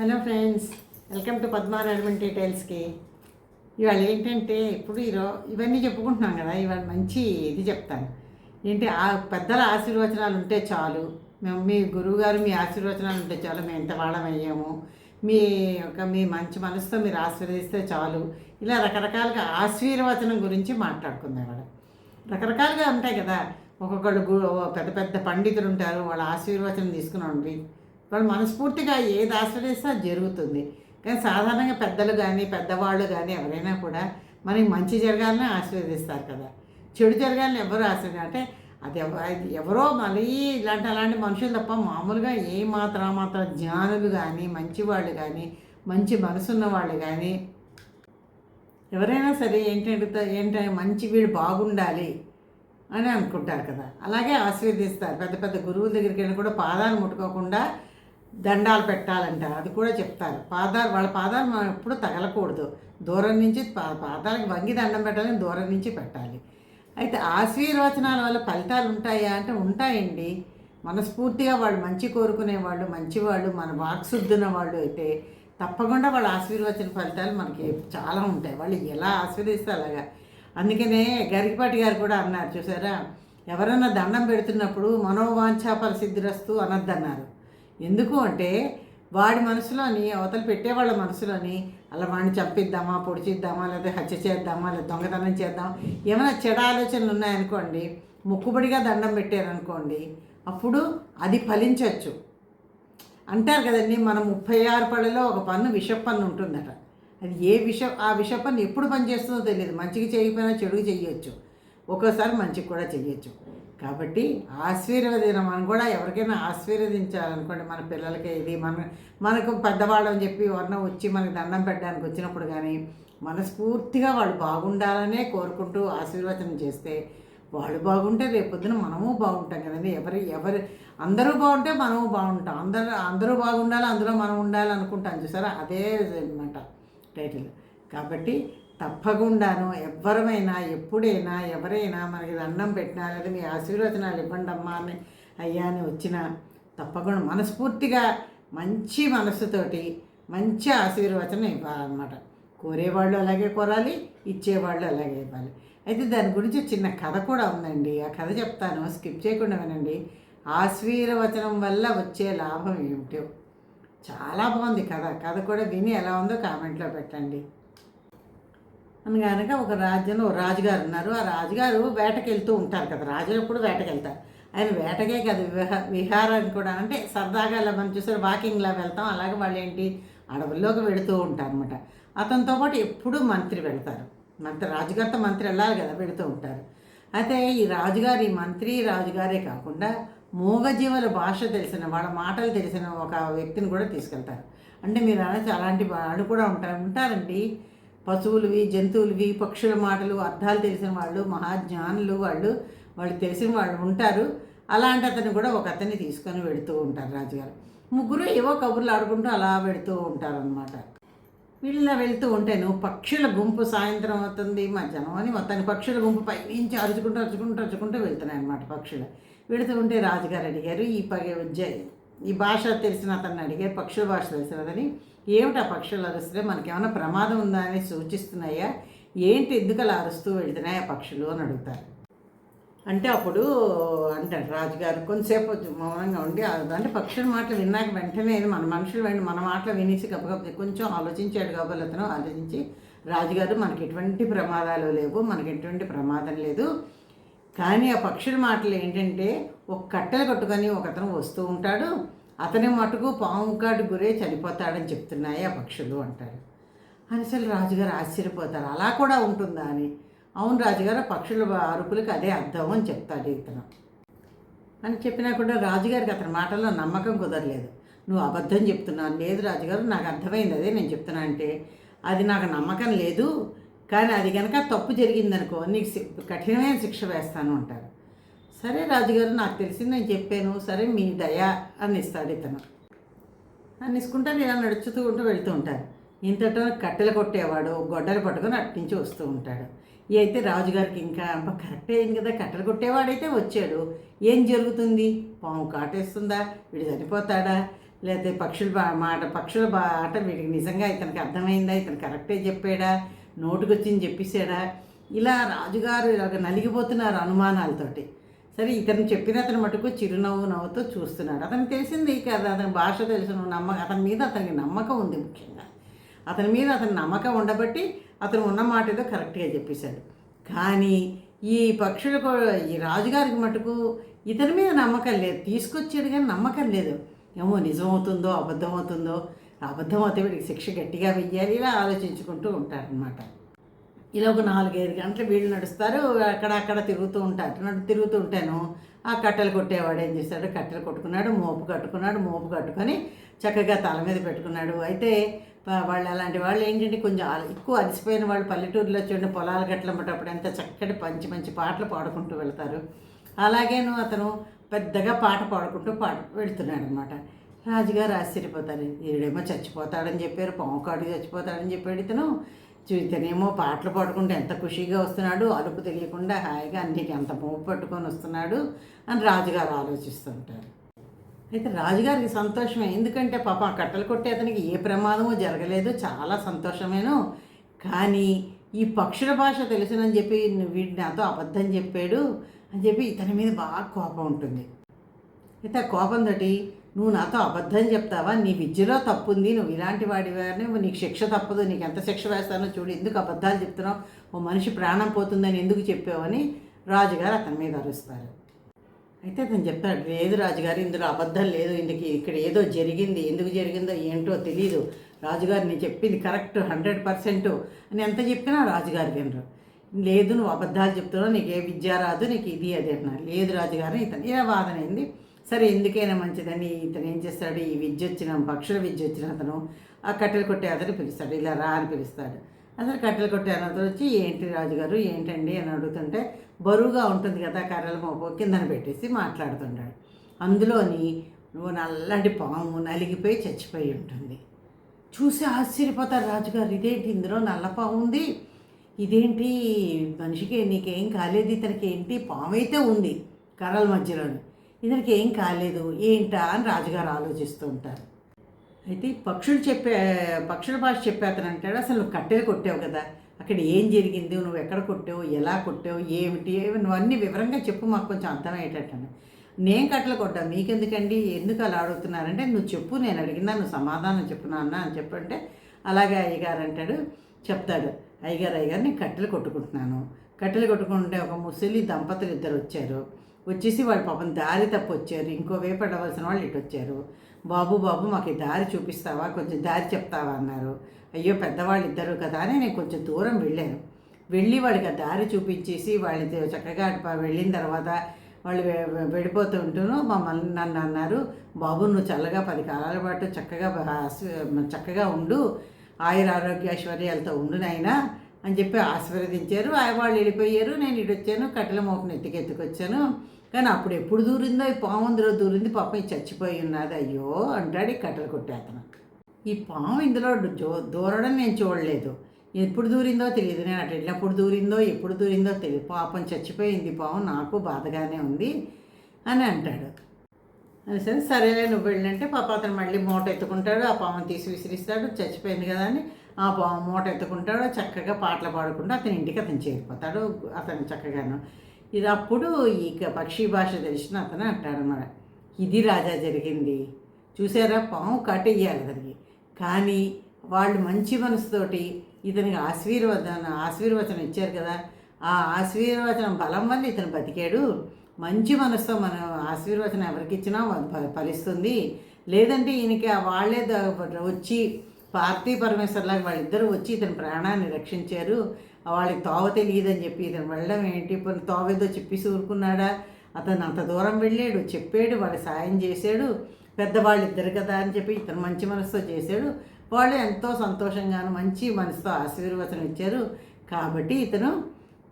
Hello friends welcome to పద్మారాయణ డీటెయిల్స్కి ఇవాళ ఏంటంటే ఇప్పుడు ఈరో ఇవన్నీ చెప్పుకుంటున్నాం కదా ఇవాళ మంచి ఇది చెప్తాను. ఏంటి ఆ పెద్దల ఆశీర్వచనాలు ఉంటే చాలు. మేము మీ గురువుగారు మీ ఆశీర్వచనాలు ఉంటే చాలు. మేము ఎంత వాళ్ళమయ్యాము మీ యొక్క మీ మంచి మనసుతో మీరు ఆశీర్వదిస్తే చాలు. ఇలా రకరకాలుగా ఆశీర్వచనం గురించి మాట్లాడుకుందాం ఇవాళ. రకరకాలుగా ఉంటాయి కదా. ఒక్కొక్కళ్ళు గు పెద్ద పెద్ద పండితులు ఉంటారు. వాళ్ళ ఆశీర్వచనం తీసుకుని ఉండి వాళ్ళు మనస్ఫూర్తిగా ఏది ఆశ్రయిస్తే అది జరుగుతుంది. కానీ సాధారణంగా పెద్దలు కానీ పెద్దవాళ్ళు కానీ ఎవరైనా కూడా మనకి మంచి జరగాలని ఆశీర్వదిస్తారు కదా. చెడు జరగాలని ఎవరు ఆశీర్వది అంటే అది ఎవరో మళ్ళీ ఇలాంటి అలాంటి మనుషులు తప్ప మామూలుగా ఏ మాత్రం మాత్రం జ్ఞానులు కానీ మంచివాళ్ళు కానీ మంచి మనసున్న వాళ్ళు కానీ ఎవరైనా సరే ఏంటంటే ఏంటంటే మంచి వీడు బాగుండాలి అని అనుకుంటారు కదా. అలాగే ఆశీర్వదిస్తారు. పెద్ద పెద్ద గురువుల దగ్గరికి వెళ్ళి కూడా పాదాలు ముట్టుకోకుండా దండాలు పెట్టాలంట అది కూడా చెప్తారు. పాదాలు వాళ్ళ పాదాలు మనం ఎప్పుడు తగలకూడదు. దూరం నుంచి పా- పాదాలకు వంగి దండం పెట్టాలని దూరం నుంచి పెట్టాలి. అయితే ఆశీర్వచనాల వల్ల ఫలితాలు ఉంటాయా అంటే ఉంటాయండి. మనస్ఫూర్తిగా వాళ్ళు మంచి కోరుకునే వాళ్ళు మంచివాళ్ళు మన వాక్శుద్ధున వాళ్ళు అయితే తప్పకుండా వాళ్ళ ఆశీర్వచన ఫలితాలు మనకి చాలా ఉంటాయి. వాళ్ళు ఎలా ఆశీర్వదిస్తే అలాగా. అందుకనే గరికపాటి గారు కూడా అన్నారు చూసారా? ఎవరైనా దండం పెడుతున్నప్పుడు మనోవాంఛా పరిసిద్ధిరస్తు అనద్దన్నారు. ఎందుకు అంటే వాడి మనసులోని అవతల పెట్టేవాళ్ళ మనసులోని అలా వాడిని చంపిద్దామా పొడిచిద్దామా లేదా హత్య చేద్దామా లేదా దొంగతనం చేద్దాం ఏమైనా చెడ ఆలోచనలు ఉన్నాయనుకోండి మొక్కుబడిగా దండం పెట్టారనుకోండి అప్పుడు అది ఫలించవచ్చు అంటారు కదండి మన ముప్పై ఆరు పళ్ళలో ఒక పన్ను విష పన్ను ఉంటుందట. అది ఏ విష ఆ విష పన్ను ఎప్పుడు పనిచేస్తుందో తెలియదు. మంచికి చేయకపోయినా చెడుకు చేయొచ్చు ఒక్కోసారి మంచికి కూడా చేయొచ్చు కాబట్టి ఆశీర్వదిన మనం కూడా ఎవరికైనా ఆశీర్వదించాలనుకోండి మన పిల్లలకి ఇది మన మనకు పెద్దవాళ్ళని చెప్పి వర్ణం వచ్చి మనకి దండం పెట్టడానికి వచ్చినప్పుడు కానీ మనస్ఫూర్తిగా వాళ్ళు బాగుండాలనే కోరుకుంటూ ఆశీర్వచనం చేస్తే వాళ్ళు బాగుంటే రేపొద్దున మనము బాగుంటాం కదండి. ఎవరి ఎవరి అందరూ బాగుంటే మనము బాగుంటాం. అందరూ అందరూ బాగుండాలి అందులో మనం ఉండాలి అనుకుంటాం చూసారా? అదే అనమాట టైటిల్ కాబట్టి తప్పకుండాను ఎవ్వరమైనా ఎప్పుడైనా ఎవరైనా మనకి అన్నం పెట్టినా లేదా మీ ఆశీర్వచనాలు ఇవ్వండి అమ్మా అని అయ్యా అని వచ్చినా తప్పకుండా మనస్ఫూర్తిగా మంచి మనస్సుతోటి మంచి ఆశీర్వచనం ఇవ్వాలన్నమాట. కోరేవాళ్ళు అలాగే కోరాలి ఇచ్చేవాళ్ళు అలాగే ఇవ్వాలి. అయితే దాని గురించి చిన్న కథ కూడా ఉందండి. ఆ కథ చెప్తాను స్కిప్ చేయకుండా వినండి. ఆశీర్వచనం వల్ల వచ్చే లాభం ఏమిటో. చాలా బాగుంది కథ. కథ కూడా విని ఎలా ఉందో కామెంట్లో పెట్టండి. అనగానక ఒక రాజ్యంలో ఒక రాజుగారు ఉన్నారు. ఆ రాజుగారు వేటకి వెళ్తూ ఉంటారు కదా. రాజులు ఎప్పుడు వేటకి వెళ్తారు. ఆయన వేటకే కదా విహ విహారానికి కూడా. అంటే సరదాగా ఇలా మనం చూసారు వాకింగ్లా వెళ్తాం. అలాగే వాళ్ళు ఏంటి? అడవుల్లోకి వెళుతూ ఉంటారు అనమాట అతనితో పాటు ఎప్పుడూ మంత్రి వెళ్తారు. మంత్రి రాజుగారితో మంత్రి వెళ్ళాలి కదా వెళుతూ ఉంటారు. అయితే ఈ రాజుగారి మంత్రి రాజుగారే కాకుండా మూగజీవుల భాష తెలిసిన వాళ్ళ మాటలు తెలిసిన ఒక వ్యక్తిని కూడా తీసుకెళ్తారు. అంటే మీరు అనొచ్చు అలాంటి వాళ్ళు కూడా ఉంటారు ఉంటారండి. పశువులవి జంతువులవి పక్షుల మాటలు అర్థాలు తెలిసిన వాళ్ళు మహాజ్ఞానులు వాళ్ళు వాళ్ళు తెలిసిన వాళ్ళు ఉంటారు. అలాంటి అతను కూడా ఒక అతన్ని తీసుకొని వెళుతూ ఉంటారు రాజుగారు. ముగ్గురు ఏవో కబుర్లు ఆడుకుంటూ అలా వెళుతూ ఉంటారనమాట వీళ్ళ వెళ్తూ ఉంటాను పక్షుల గుంపు సాయంత్రం అవుతుంది మధ్యాహ్నం అని మొత్తాన్ని పక్షుల గుంపు పై నుంచి అరుచుకుంటూ అరుచుకుంటూ అరుచుకుంటూ వెళ్తున్నాయి అనమాట పక్షులు. వెళుతూ ఉంటే రాజుగారు అడిగారు ఈ పగ ఈ భాష తెలిసిన అతన్ని అడిగారు పక్షుల భాష తెలిసినదని. ఏమిటా పక్షులు అరుస్తున్నాయి మనకేమైనా ప్రమాదం ఉందా అని సూచిస్తున్నాయా? ఏంటి ఎందుకు అలా అరుస్తూ వెళ్తున్నాయి ఆ పక్షులు అని అడుగుతారు. అంటే అప్పుడు అంటాడు రాజుగారు కొంతసేపు మౌనంగా ఉండి అంటే పక్షుల మాటలు విన్నాక వెంటనే మన మనుషులు వెంట మన మాటలు వినేసి గబగబ కొంచెం ఆలోచించాడు కాబట్టి అతను ఆలోచించి రాజుగారు మనకి ఎటువంటి ప్రమాదాలు లేవు మనకి ఎటువంటి ప్రమాదం లేదు. కానీ ఆ పక్షుల మాటలు ఏంటంటే ఒక కట్టెలు కట్టుకొని ఒక అతను వస్తూ ఉంటాడు. అతని మటుకు పాము కాటు గురే చనిపోతాడని చెప్తున్నాయి ఆ పక్షులు అంటారు. అనిసలు రాజుగారు ఆశ్చర్యపోతారు. అలా కూడా ఉంటుందా అని. అవును రాజుగారు పక్షుల అరుపులకు అదే అర్థం అని చెప్తాడు ఇతను. అని చెప్పినా కూడా రాజుగారికి అతని మాటల్లో నమ్మకం కుదరలేదు. నువ్వు అబద్ధం చెప్తున్నావు. లేదు రాజుగారు నాకు అర్థమైంది అదే నేను చెప్తున్నా అంటే అది నాకు నమ్మకం లేదు. కానీ అది కనుక తప్పు జరిగిందనుకో నీకు శి- కఠినమైన శిక్ష వేస్తాను అంటారు. సరే రాజుగారు నాకు తెలిసింది నేను చెప్పాను. సరే మీ దయ అని ఇస్తాడు ఇతను. అని ఇసుకుంటా నేను నడుచుతూ ఉంటూ వెళ్తూ ఉంటాను. ఇంతటో కట్టెలు కొట్టేవాడు గొడ్డలు పట్టుకొని అటు నుంచి వస్తూ ఉంటాడు. అయితే రాజుగారికి ఇంకా అబ్బా అయింది కదా కట్టెలు కొట్టేవాడైతే వచ్చాడు. ఏం జరుగుతుంది? పాము కాటేస్తుందా? వీడు చనిపోతాడా? లేకపోతే పక్షుల బా- మాట పక్షుల బా ఆట వీడికి నిజంగా ఇతనికి అర్థమైందా? ఇతను కరెక్టే చెప్పాడా? నోటుకొచ్చింది చెప్పేశాడా? ఇలా రాజుగారు ఇలాగ నలిగిపోతున్నారు అనుమానాలతోటి. సరే ఇతను చెప్పిన అతను మటుకు చిరునవ్వు నవ్వుతూ చూస్తున్నాడు. అతనికి తెలిసింది కాదు అతని భాష తెలుసు నమ్మక అతని మీద అతనికి నమ్మకం ఉంది ముఖ్యంగా. అతని మీద అతని నమ్మకం ఉండబట్టి అతను ఉన్న మాట ఏదో కరెక్ట్గా చెప్పేశాడు. కానీ ఈ పక్షులకు ఈ రాజుగారికి మటుకు ఇతని మీద నమ్మకం లేదు. తీసుకొచ్చాడు కానీ నమ్మకం లేదు. ఏమో నిజమవుతుందో అబద్ధం అవుతుందో అబద్ధం అవుతే వీడికి శిక్ష గట్టిగా వెయ్యాలి ఇలా ఆలోచించుకుంటూ ఉంటారనమాట ఇలా ఒక నాలుగైదు గంటలు వీళ్ళు నడుస్తారు అక్కడ అక్కడ తిరుగుతూ ఉంటారు నడు తిరుగుతూ ఉంటాను ఆ కట్టెలు కొట్టేవాడు ఏం చేశాడు కట్టెలు కొట్టుకున్నాడు మోపు కట్టుకున్నాడు మోపు కట్టుకొని చక్కగా తల మీద పెట్టుకున్నాడు. అయితే వాళ్ళు అలాంటి వాళ్ళు ఏంటంటే కొంచెం ఎక్కువ అలసిపోయిన వాళ్ళు పల్లెటూరులో చూడండి పొలాల గట్ల ఎంత చక్కటి మంచి మంచి పాటలు పాడుకుంటూ వెళ్తారు. అలాగేను అతను పెద్దగా పాట పాడుకుంటూ పాట వెళుతున్నాడు అనమాట రాజుగారు ఆశ్చర్యపోతారు ఈడేమో చచ్చిపోతాడని చెప్పారు పాము కాడు చచ్చిపోతాడని చెప్పాడు ఇతను. ఇతనేమో పాటలు పాడుకుంటూ ఎంత ఖుషీగా వస్తున్నాడు అలుపు తెలియకుండా హాయిగా అన్నికి ఎంత మోపు పట్టుకొని వస్తున్నాడు అని రాజుగారు ఆలోచిస్తుంటారు అయితే రాజుగారికి సంతోషమే. ఎందుకంటే పాప ఆ కట్టలు కొట్టే అతనికి ఏ ప్రమాదమూ జరగలేదు. చాలా సంతోషమేను. కానీ ఈ పక్షుల భాష తెలుసునని చెప్పి నువ్వు వీడు నాతో అబద్ధం చెప్పాడు అని చెప్పి ఇతని మీద బాగా కోపం ఉంటుంది. అయితే ఆ కోపంతో నువ్వు నాతో అబద్ధం చెప్తావా? నీ విద్యలో తప్పు ఉంది నువ్వు ఇలాంటి వాడి వారిని నీకు శిక్ష తప్పదు నీకు ఎంత శిక్ష వేస్తానో చూడు ఎందుకు అబద్ధాలు చెప్తున్నావు? ఓ మనిషి ప్రాణం పోతుందని ఎందుకు చెప్పావని రాజుగారు అతని మీద అరుస్తారు. అయితే అతను చెప్తాడు లేదు రాజుగారు ఇందులో అబద్ధం లేదు ఇందుకు ఇక్కడ ఏదో జరిగింది ఎందుకు జరిగిందో ఏంటో తెలియదు రాజుగారు నేను చెప్పింది కరెక్ట్ హండ్రెడ్ పర్సెంట్ అని ఎంత చెప్పినా రాజుగారు వినరు. లేదు నువ్వు అబద్ధాలు చెప్తున్నావు నీకు ఏ విద్య రాదు నీకు ఇది అది అంటున్నారు. లేదు రాజుగారు ఇతను ఏ వాదన అయింది. సరే ఎందుకైనా మంచిదని ఇతను ఏం చేస్తాడు? ఈ విద్య వచ్చిన పక్షుల విద్య వచ్చిన అతను ఆ కట్టెలు కొట్టే అతను పిలుస్తాడు. ఇలా రా అని పిలుస్తాడు. అసలు కట్టెలు కొట్టే అతను వచ్చి ఏంటి రాజుగారు ఏంటండి? అని అడుగుతుంటే బరువుగా ఉంటుంది కదా కర్రల మోపు కిందన పెట్టేసి మాట్లాడుతుంటాడు. అందులోని నువ్వు నల్లటి పాము నలిగిపోయి చచ్చిపోయి ఉంటుంది. చూసి ఆశ్చర్యపోతారు రాజుగారు ఇదేంటి ఇందులో నల్ల పాము ఉంది? ఇదేంటి? మనిషికి నీకేం కాలేదు ఇతనికి ఏంటి? పాము అయితే ఉంది కర్రల మధ్యలోని. ఇతనికి ఏం కాలేదు ఏంటా అని రాజుగారు ఆలోచిస్తూ ఉంటారు. అయితే పక్షులు చెప్పే పక్షుల భాష చెప్పే అతను అంటాడు అసలు నువ్వు కట్టెలు కొట్టావు కదా అక్కడ ఏం జరిగింది నువ్వు ఎక్కడ కొట్టావు ఎలా కొట్టావు ఏమిటి నువ్వు అన్ని వివరంగా చెప్పు మాకు కొంచెం అర్థమయ్యేటట్టు నేను కట్టెలు కొట్టా మీకెందుకండి ఎందుకు అలా అడుగుతున్నారంటే నువ్వు చెప్పు నేను అడిగినా నువ్వు సమాధానం చెప్పు నాన్న అని చెప్పంటే అలాగే అయ్యగారు అంటాడు చెప్తాడు అయ్యగారు అయ్యగారు నేను కట్టెలు కొట్టుకుంటున్నాను. కట్టెలు కొట్టుకుంటే ఒక ముసలి దంపతులు ఇద్దరు వచ్చారు. వచ్చేసి వాళ్ళు పాపం దారి తప్పు వచ్చారు ఇంకో వైపు అడవలసిన వాళ్ళు ఇటు వచ్చారు. బాబు బాబు మాకు దారి చూపిస్తావా? కొంచెం దారి చెప్తావా? అన్నారు. అయ్యో పెద్దవాళ్ళు ఇద్దరు కదా అని నేను కొంచెం దూరం వెళ్ళాను. వెళ్ళి వాళ్ళకి ఆ దారి చూపించేసి వాళ్ళని చక్కగా అటు వెళ్ళిన తర్వాత వాళ్ళు వెళ్ళిపోతూ వె- మమ్మల్ని నన్ను అన్నారు. బాబు నువ్వు చల్లగా పది కాలాల పాటు చక్కగా చక్కగా ఉండు. ఆయుర ఆరోగ్య ఐశ్వర్యాలతో ఉండు నాయనా. అని చెప్పి ఆశీర్వదించారు. ఆయన వాళ్ళు వెళ్ళిపోయారు. నేను ఇటు వచ్చాను. కట్టెల మోపుని ఎత్తుకెత్తుకొచ్చాను కానీ అప్పుడు ఎప్పుడు దూరిందో ఈ పాము ఇందులో దూరింది పాపం చచ్చిపోయి ఉన్నది. అయ్యో అంటాడు ఈ కట్టెలు కొట్టేతను. ఈ పాము ఇందులో జో దూరడం నేను చూడలేదు. ఎప్పుడు దూరిందో తెలియదు. నేను అటు వెళ్ళినప్పుడు దూరిందో ఎప్పుడు దూరిందో తెలియదు. పాపం చచ్చిపోయింది పాము. నాకు బాధగానే ఉంది అని అంటాడు. అని సరే సరేలే నువ్వు వెళ్ళంటే పాప అతను మళ్ళీ మూట ఎత్తుకుంటాడు ఆ పాపం తీసి విసిరిస్తాడు. చచ్చిపోయింది కదా అని మూట ఎత్తుకుంటాడు చక్కగా పాటలు పాడుకుంటూ అతని ఇంటికి అతను చేరిపోతాడు. అతను చక్కగాను ఇది అప్పుడు ఈ క- పక్షి భాష తెలిసిన అతను అంటాడనమాట ఇది రాజా జరిగింది. చూసారా? పాము కట్టేయాలి అతనికి. కానీ వాళ్ళు మంచి మనసుతోటి ఇతనికి ఆశీర్వదన ఆశీర్వచనం ఇచ్చారు కదా. ఆ ఆశీర్వచనం బలం వల్ల ఇతను బతికాడు. మంచి మనసుతో మనం ఆశీర్వచనం ఎవరికి ఇచ్చినా ఫలిస్తుంది. లేదంటే ఈయనకి ఆ వాళ్ళే వచ్చి పార్టీ పరమేశ్వర్లాగా వాళ్ళిద్దరూ వచ్చి ఇతని ప్రాణాన్ని రక్షించారు. వాళ్ళకి తోవ తెలియదని చెప్పి ఇతను వెళ్ళడం ఏంటి? పోనీ తోవేదో చెప్పేసి ఊరుకున్నాడా అతను అంత దూరం వెళ్ళాడు చెప్పాడు వాళ్ళ సాయం చేశాడు. పెద్దవాళ్ళు ఇద్దరు కదా అని చెప్పి ఇతను మంచి మనసుతో చేశాడు. వాళ్ళు ఎంతో సంతోషంగాను మంచి మనసుతో ఆశీర్వచనం ఇచ్చారు. కాబట్టి ఇతను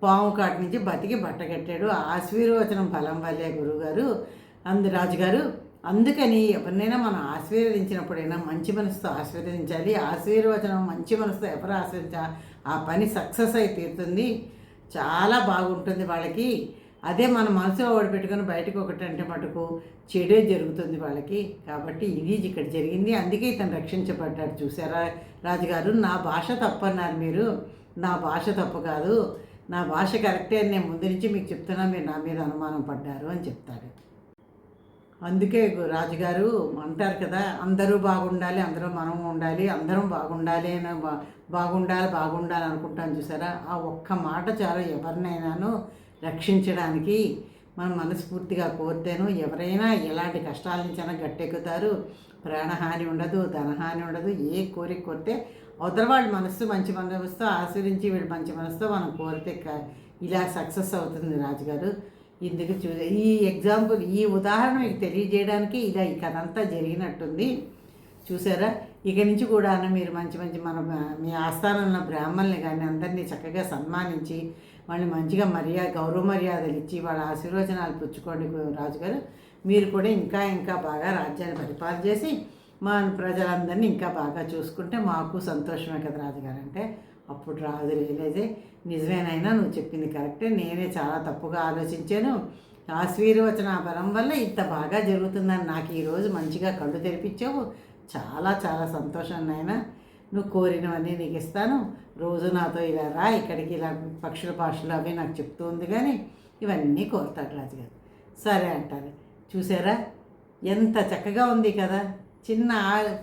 పాము కాటి నుంచి బతికి బట్టగట్టాడు ఆశీర్వచనం బలం వల్లే గురువుగారు అందు రాజుగారు. అందుకని ఎవరినైనా మనం ఆశీర్వదించినప్పుడైనా మంచి మనసుతో ఆశీర్వదించాలి. ఆశీర్వచనం మంచి మనసుతో ఎవరు ఆశీర్వదించా ఆ పని సక్సెస్ అయి తీరుతుంది. చాలా బాగుంటుంది వాళ్ళకి. అదే మన మనసులో ఓడిపెట్టుకుని బయటకు ఒకటి అంటే మటుకు చెడే జరుగుతుంది వాళ్ళకి. కాబట్టి ఇది ఇక్కడ జరిగింది. అందుకే ఇతను రక్షించబడ్డాడు. చూసారా రాజుగారు? నా భాష తప్పన్నారు మీరు. నా భాష తప్పు కాదు. నా భాష కరెక్టే అని నేను ముందు నుంచి మీకు చెప్తున్నా. మీరు నా మీద అనుమానం పడ్డారు అని చెప్తాడు అందుకే రాజుగారు అంటారు కదా అందరూ బాగుండాలి అందరూ మనం ఉండాలి అందరం బాగుండాలి అని బా- బాగుండాలి బాగుండాలి అనుకుంటాను చూసారా? ఆ ఒక్క మాట చాలు ఎవరినైనాను రక్షించడానికి మనం మనస్ఫూర్తిగా కోరితేను. ఎవరైనా ఎలాంటి కష్టాల నుంచైనా గట్టెక్కుతారు ప్రాణహాని ఉండదు ధనహాని ఉండదు ఏ కోరిక కోరితే అవతల వాళ్ళ మనస్సు మంచి మనసుతో ఆశ్రయించి వీడు మంచి మనసుతో మనం కోరితే క- ఇలా సక్సెస్ అవుతుంది రాజుగారు. ఇందుకు చూ ఈ ఎగ్జాంపుల్ ఈ ఉదాహరణ మీకు తెలియజేయడానికి ఇలా ఈ కథ అంతా జరిగినట్టుంది. చూసారా? ఇక నుంచి కూడా మీరు మంచి మంచి మన మీ ఆస్థానంలో బ్రాహ్మణులు కానీ అందరినీ చక్కగా సన్మానించి వాళ్ళని మంచిగా మర్యాద గౌరవ మర్యాదలు ఇచ్చి వాళ్ళ ఆశీర్వచనాలు పుచ్చుకోండి రాజుగారు. మీరు కూడా ఇంకా ఇంకా బాగా రాజ్యాన్ని పరిపాలన చేసి మా ప్రజలందరినీ ఇంకా బాగా చూసుకుంటే మాకు సంతోషమే కదా రాజుగారు. అంటే అప్పుడు రాజు రియలైజే. నిజమేనైనా నువ్వు చెప్పింది కరెక్టే. నేనే చాలా తప్పుగా ఆలోచించాను. ఆశీర్వచన బలం వల్ల ఇంత బాగా జరుగుతుందని నాకు ఈరోజు మంచిగా కళ్ళు తెరిపించావు. చాలా చాలా సంతోషం నాయన. నువ్వు కోరినవన్నీ నీకు ఇస్తాను. రోజు నాతో ఇలా రా ఇక్కడికి ఇలా పక్షుల భాషలు అవి నాకు చెప్తూ ఉంది కానీ ఇవన్నీ కోరుతాడు రాజుగారు. సరే అంటారు. చూసారా? ఎంత చక్కగా ఉంది కదా. చిన్న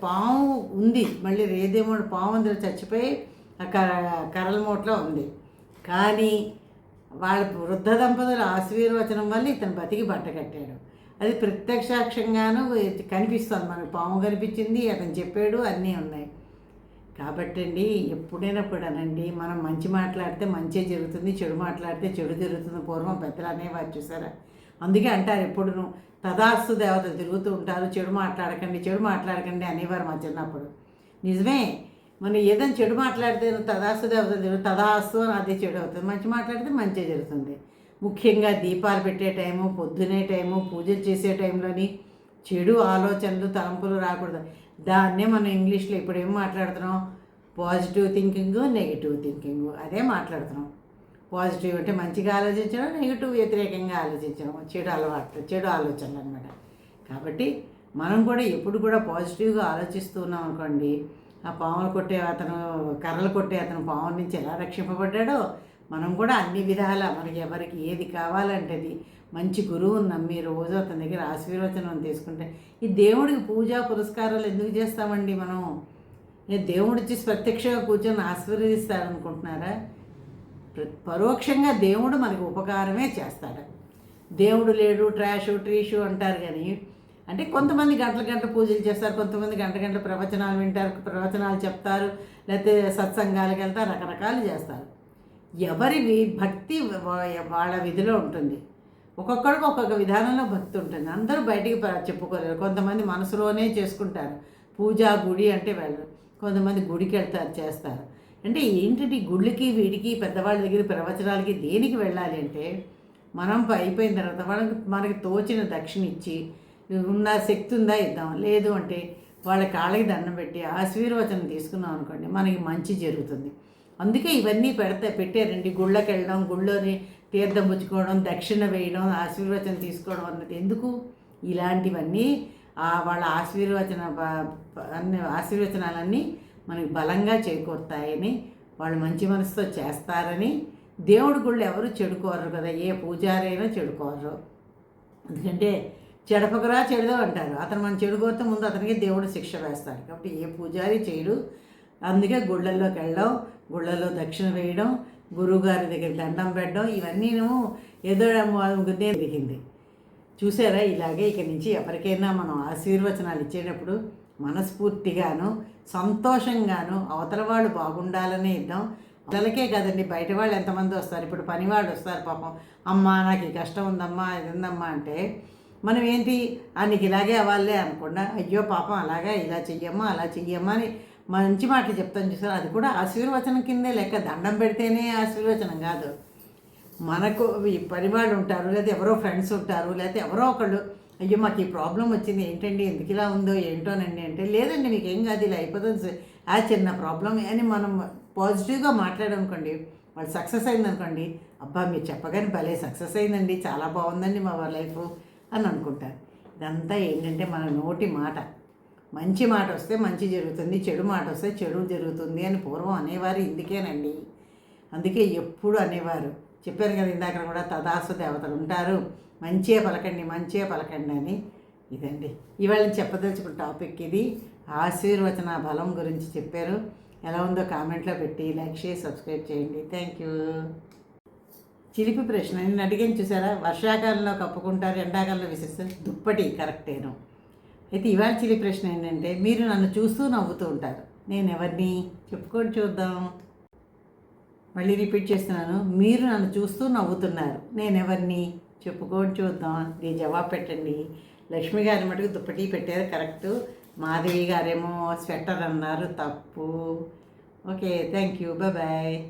పాము ఉంది. మళ్ళీ రేదేమో పాము అందులో చచ్చిపోయి కర్రల మూటలో ఉంది. కానీ వాళ్ళ వృద్ధ దంపతుల ఆశీర్వచనం వల్ల ఇతను బతికి బట్ట కట్టాడు. అది ప్రత్యక్షాక్షంగాను కనిపిస్తుంది. మనకు పాము కనిపించింది అతను చెప్పాడు అన్నీ ఉన్నాయి. కాబట్టి అండి ఎప్పుడైనా కూడానండి మనం మంచి మాట్లాడితే మంచి జరుగుతుంది చెడు మాట్లాడితే చెడు జరుగుతుంది పూర్వం పెద్దలు అనేవారు చూసారా? అందుకే అంటారు ఎప్పుడును తదాస్తు దేవత తిరుగుతూ ఉంటారు చెడు మాట్లాడకండి చెడు మాట్లాడకండి అనేవారు మా చిన్నప్పుడు. నిజమే మనం ఏదైనా చెడు మాట్లాడితే తదాస్తు అవుతుంది తదాస్తు అని అదే చెడు అవుతుంది. మంచి మాట్లాడితే మంచి జరుగుతుంది. ముఖ్యంగా దీపాలు పెట్టే టైము పొద్దునే టైము పూజలు చేసే టైంలోని చెడు ఆలోచనలు తలంపులు రాకూడదు. దాన్నే మనం ఇంగ్లీష్లో ఇప్పుడు ఏం మాట్లాడుతున్నాం? పాజిటివ్ థింకింగ్ నెగిటివ్ థింకింగ్ అదే మాట్లాడుతున్నాం. పాజిటివ్ అంటే మంచిగా ఆలోచించడం నెగిటివ్ వ్యతిరేకంగా ఆలోచించడం చెడు అలవాట్లు చెడు ఆలోచనలు అనమాట కాబట్టి మనం కూడా ఎప్పుడు కూడా పాజిటివ్గా ఆలోచిస్తూ ఉన్నాం అనుకోండి ఆ పాములు కొట్టే అతను కర్రలు కొట్టే అతను పాముల నుంచి ఎలా రక్షింపబడ్డాడో మనం కూడా అన్ని విధాల మనకి ఎవరికి ఏది కావాలంటే అది. మంచి గురువుని నమ్మి రోజు అతని దగ్గర ఆశీర్వచనం తీసుకుంటే ఈ దేవుడికి పూజా పురస్కారాలు ఎందుకు చేస్తామండి మనం? దేవుడు వచ్చి ప్రత్యక్షంగా కూర్చొని ఆశీర్వదిస్తాడనుకుంటున్నారా? పరోక్షంగా దేవుడు మనకి ఉపకారమే చేస్తాడు. దేవుడు లేడు ట్రాషు ట్రీషు అంటారు కానీ అంటే కొంతమంది గంటల గంట పూజలు చేస్తారు కొంతమంది గంట గంట ప్రవచనాలు వింటారు ప్రవచనాలు చెప్తారు లేకపోతే సత్సంగాలకు వెళ్తారు రకరకాలు చేస్తారు. ఎవరివి భక్తి వాళ్ళ విధిలో ఉంటుంది. ఒక్కొక్కడికి ఒక్కొక్క విధానంలో భక్తి ఉంటుంది. అందరూ బయటికి చెప్పుకోలేరు. కొంతమంది మనసులోనే చేసుకుంటారు. పూజ గుడి అంటే వెళ్ళరు కొంతమంది గుడికి వెళ్తారు చేస్తారు. అంటే ఏంటంటే గుళ్ళకి వీడికి పెద్దవాళ్ళ దగ్గర ప్రవచనాలకి దేనికి వెళ్ళాలి అంటే మనం అయిపోయిన తర్వాత వాళ్ళకి మనకి తోచిన దక్షిణ ఇచ్చి ఉన్న శక్తి ఉందా ఇద్దాం. లేదు అంటే వాళ్ళ కాళ్ళకి దండం పెట్టి ఆశీర్వచనం తీసుకున్నాం అనుకోండి మనకి మంచి జరుగుతుంది. అందుకే ఇవన్నీ పెడతా పెట్టారండి. గుళ్ళకి వెళ్ళడం గుళ్ళోని తీర్థం పుచ్చుకోవడం దక్షిణ వేయడం ఆశీర్వచనం తీసుకోవడం అన్నది ఎందుకు? ఇలాంటివన్నీ వాళ్ళ ఆశీర్వచన అన్ని ఆశీర్వచనాలన్నీ మనకి బలంగా చేకూరుతాయని వాళ్ళు మంచి మనసుతో చేస్తారని దేవుడి గుళ్ళు ఎవరు చెడుకోరు కదా ఏ పూజారైనా చెడుకోరు ఎందుకంటే చెడపకరా చెడుదో అంటారు. అతను మనం చెడుకోతే ముందు అతనికి దేవుడు శిక్ష వేస్తాడు. కాబట్టి ఏ పూజారి చేయడు అందుకే గుళ్ళల్లోకి వెళ్ళడం గుళ్ళల్లో దక్షిణ వేయడం గురువుగారి దగ్గర దండం పెట్టడం ఇవన్నీ ఏదో గుద్దే దిగింది చూసారా? ఇలాగే ఇక నుంచి ఎవరికైనా మనం ఆశీర్వచనాలు ఇచ్చేటప్పుడు మనస్ఫూర్తిగాను సంతోషంగాను అవతల వాళ్ళు బాగుండాలనే ఇద్దాం. పిల్లలకే కదండి బయట వాళ్ళు ఎంతమంది వస్తారు? ఇప్పుడు పని వాళ్ళు వస్తారు పాపం. అమ్మా నాకు ఈ కష్టం ఉందమ్మా ఇది ఉందమ్మా అంటే మనం ఏంటి ఆయనకి నీకు ఇలాగే అవ్వాలే అనుకుండా అయ్యో పాపం అలాగా ఇలా చెయ్యమ్మా అలా చెయ్యమ్మా అని మంచి మాటలు చెప్తాను చూసారు? అది కూడా ఆశీర్వచనం కిందే లెక్క. దండం పెడితేనే ఆశీర్వచనం కాదు. మనకు ఈ పనివాళ్ళు ఉంటారు లేదా ఎవరో ఫ్రెండ్స్ ఉంటారు లేకపోతే ఎవరో ఒకళ్ళు అయ్యో మాకు ఈ ప్రాబ్లం వచ్చింది ఏంటండి ఎందుకు ఇలా ఉందో ఏంటోనండి అంటే లేదండి మీకు ఏం కాదు ఇలా అయిపోతుంది ఆ చిన్న ప్రాబ్లం అని మనం పాజిటివ్గా మాట్లాడనుకోండి వాళ్ళు సక్సెస్ అయిందనుకోండి అబ్బా మీరు చెప్పగానే భలే సక్సెస్ అయిందండి చాలా బాగుందండి మా లైఫ్. అని అనుకుంటారు. ఇదంతా ఏంటంటే మన నోటి మాట. మంచి మాట వస్తే మంచి జరుగుతుంది చెడు మాట వస్తే చెడు జరుగుతుంది అని పూర్వం అనేవారు ఇందుకేనండి. అందుకే ఎప్పుడు అనేవారు. చెప్పారు కదా ఇందాక కూడా తదాసు దేవతలు ఉంటారు. మంచిగా పలకండి మంచిగా పలకండి అని. ఇదండి. ఇవాళ చెప్పదలుచుకున్న టాపిక్ ఇది. ఆశీర్వచన బలం గురించి చెప్పారు. ఎలా ఉందో కామెంట్లో పెట్టి లైక్ చేసి సబ్స్క్రైబ్ చేయండి. Thank you. చిలిపి ప్రశ్న. నేను అడిగాను చూసారా? వర్షాకాలంలో కప్పుకుంటారు ఎండాకాలంలో విసిరిస్తారు దుప్పటి. కరెక్టేను అయితే ఇవాళ చిలి ప్రశ్న ఏంటంటే మీరు నన్ను చూస్తూ నవ్వుతూ ఉంటారు. నేను ఎవరిని? చెప్పుకొని చూద్దాం. మళ్ళీ రిపీట్ చేస్తున్నాను. మీరు నన్ను చూస్తూ నవ్వుతున్నారు. నేను ఎవరిని? చెప్పుకొని చూద్దాం. దీని జవాబు పెట్టండి. లక్ష్మి గారి మటుకు దుప్పటి పెట్టారు. కరెక్ట్. మాధవి గారేమో స్వెటర్ అన్నారు. తప్పు. Okay thank you. బాయ్.